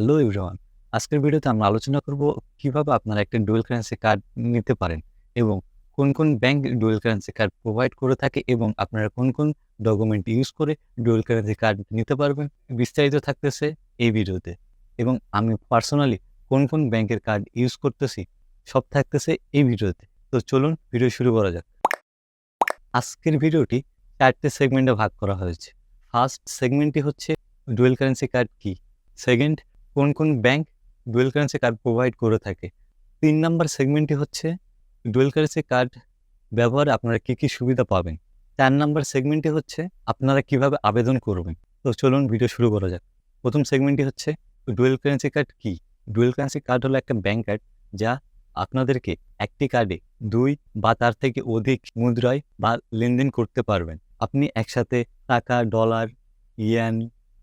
Hello everyone, আজকের ভিডিওতে আমরা আলোচনা করব কীভাবে আপনারা একটা ডুয়েল কারেন্সি কার্ড নিতে পারেন এবং কোন কোন bank dual currency card provide করে থাকে এবং আপনারা কোন কোন ডকুমেন্ট ইউজ করে ডুয়েল কারেন্সি কার্ড নিতে পারবেন বিস্তারিত থাকতেছে এই ভিডিওতে। এবং আমি পার্সোনালি কোন কোন ব্যাংকের কার্ড ইউজ করতেছি সব থাকতেছে এই ভিডিওতে। তো চলুন ভিডিও শুরু করা যাক। আজকের ভিডিওটি চারটে সেগমেন্টে ভাগ করা হয়েছে। ফার্স্ট সেগমেন্টটি হচ্ছে ডুয়েল কারেন্সি কার্ড কি? সেকেন্ড কোন কোন bank dual currency card provide করে থাকে। তিন নাম্বার সেগমেন্টটি হচ্ছে ডুয়েল কারেন্সি কার্ড ব্যবহারে আপনারা কী কী সুবিধা পাবেন। চার নাম্বার সেগমেন্টটি হচ্ছে আপনারা কীভাবে আবেদন করবেন। তো চলুন ভিডিও শুরু করা যাক। প্রথম সেগমেন্টটি হচ্ছে ডুয়েল কারেন্সি কার্ড কি? ডুয়েল কারেন্সি কার্ড হলো একটা ব্যাংক কার্ড যা আপনাদেরকে একটি কার্ডে দুই বা তার থেকে অধিক মুদ্রায় বা লেনদেন করতে পারবেন। আপনি একসাথে টাকা ডলার ইয়ান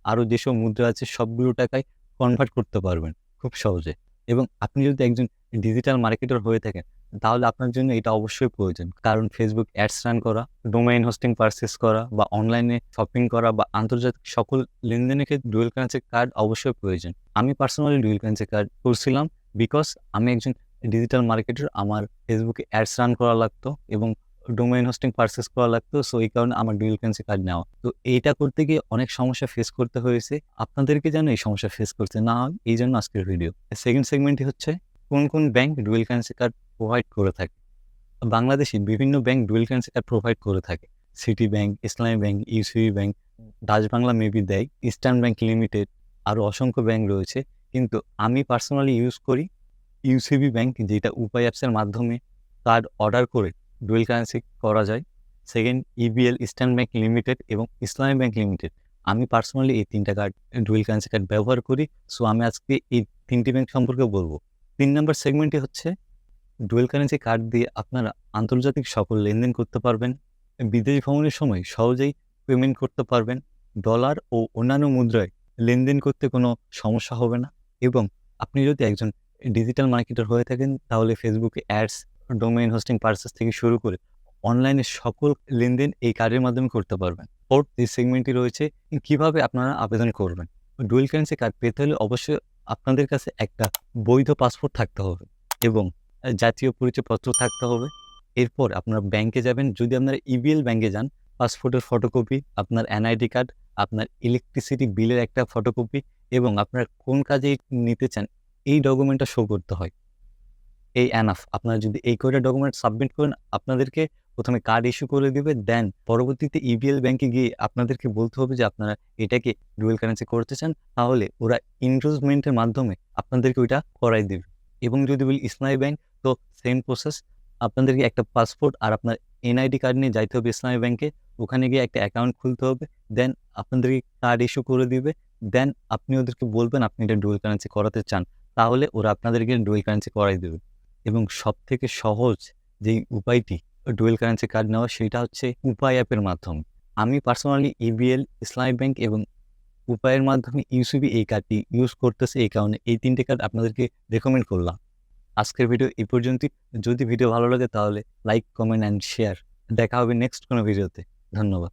আরও যেসব মুদ্রা আছে সবগুলো টাকায় কনভার্ট করতে পারবেন খুব সহজে। এবং আপনি যদি একজন ডিজিটাল মার্কেটার হয়ে থাকেন, তাহলে আপনার জন্য এটা অবশ্যই প্রয়োজন। কারণ ফেসবুক অ্যাডস রান করা ডোমাইন হোস্টিং পারচেস করা বা অনলাইনে শপিং করা বা আন্তর্জাতিক সকল লেনদেনের ক্ষেত্রে ডুয়েল কারেন্সি কার্ড অবশ্যই প্রয়োজন। আমি পার্সোনালি ডুয়েল কারেন্সি কার্ড করছিলাম বিকজ আমি একজন ডিজিটাল মার্কেটার আমার ফেসবুকে অ্যাডস রান করা লাগতো এবং ডোমেইন হোস্টিং পারচেস করা লাগতো সো এই কারণে আমার ডুয়েল কারেন্সি কার্ড নেওয়া। তো এইটা করতে গিয়ে অনেক সমস্যা ফেস করতে হয়েছে। আপনাদেরকে যেন এই সমস্যা ফেস করতে না হয়, এই জন্য আজকের ভিডিও সেকেন্ড সেগমেন্টটি হচ্ছে, কোন কোন bank dual currency card provide করে থাকে? বাংলাদেশে বিভিন্ন bank dual currency card provide করে থাকে। City bank Islami bank UCB bank Dutch Bangla maybe দেয় ইস্টার্ন ব্যাংক লিমিটেড আরও অসংখ্য ব্যাংক রয়েছে। কিন্তু আমি পার্সোনালি ইউজ করি ইউসিবি ব্যাংক যেটা উপায় অ্যাপসের মাধ্যমে কার্ড অর্ডার করে। ডুয়েল কারেন্সি করা যায়। Second EBL eastern bank limited এবং ইসলামী ব্যাংক লিমিটেড আমি পার্সোনালি এই তিনটা কার্ড ডুয়েল কারেন্সি কার্ড ব্যবহার করি। সো আমি আজকে এই তিনটি ব্যাংক সম্পর্কে বলব। তিন নম্বর সেগমেন্টটি হচ্ছে ডুয়েল কারেন্সি কার্ড দিয়ে আপনারা আন্তর্জাতিক সকল লেনদেন করতে পারবেন। বিদেশ ভ্রমণের সময় সহজেই পেমেন্ট করতে পারবেন। ডলার ও অন্যান্য মুদ্রায় লেনদেন করতে কোনো সমস্যা হবে না। এবং আপনি যদি একজন ডিজিটাল মার্কেটার হয়ে থাকেন, তাহলে ফেসবুকে অ্যাডস ডোমেইন হোস্টিং পার্সেস থেকে শুরু করে অনলাইনে সকল লেনদেন এই কার্ডের মাধ্যমে করতে পারবেন। ফোর্থ যে সেগমেন্টটি রয়েছে। কীভাবে আপনারা আবেদন করবেন? ডুয়েল কারেন্সি কার্ড পেতে হলে অবশ্যই আপনাদের কাছে একটা বৈধ পাসপোর্ট থাকতে হবে এবং জাতীয় পরিচয়পত্র থাকতে হবে। এরপর আপনার ব্যাংকে যাবেন। যদি আপনারা ইবিএল ব্যাংকে যান পাসপোর্টের ফটোকপি আপনার এনআইডি কার্ড আপনার ইলেকট্রিসিটি বিলের একটা ফটোকপি এবং আপনার কোন কাজে নিতে চান, এই ডকুমেন্টটা শো করতে হয়। এই অ্যানাফ আপনারা যদি এই কয়টা ডকুমেন্ট সাবমিট করেন, আপনাদেরকে প্রথমে কার্ড ইস্যু করে দিবে দেন পরবর্তীতে ইবিএল ব্যাংকে গিয়ে আপনাদেরকে বলতে হবে যে আপনারা এটাকে ডুয়েল কারেন্সি করতে চান, তাহলে ওরা ইনভেস্টমেন্টের মাধ্যমে আপনাদেরকে ওইটা করাই দেবে। এবং যদি বলি ইসলামী ব্যাংক তো সেম প্রসেস আপনাদেরকে একটা পাসপোর্ট আর আপনার এনআইডি কার্ড নিয়ে যাইতে হবে ইসলামী ব্যাংকে ওখানে গিয়ে একটা অ্যাকাউন্ট খুলতে হবে দেন আপনাদেরকে কার্ড ইস্যু করে দিবে দেন আপনি ওদেরকে বলবেন আপনি এটা ডুয়েল কারেন্সি করাতে চান, তাহলে ওরা আপনাদেরকে ডুয়েল কারেন্সি করাই দেবে। এবং সব থেকে সহজ যেই উপায়টি ডুয়েল কারেন্সি কার্ড নেওয়া, সেটা হচ্ছে উপায় অ্যাপের মাধ্যমে। আমি পার্সোনালি ইবিএল ইসলামিক ব্যাংক এবং উপায়ের মাধ্যমে ইউসিবি এই কার্ডটি ইউজ করতেছে, এই কারণে এই তিনটে কার্ড আপনাদেরকে রেকমেন্ড করলাম। আজকের ভিডিও এই পর্যন্তই। যদি ভিডিও ভালো লাগে তাহলে লাইক কমেন্ট অ্যান্ড শেয়ার দেখা হবে নেক্সট কোনো ভিডিওতে ধন্যবাদ।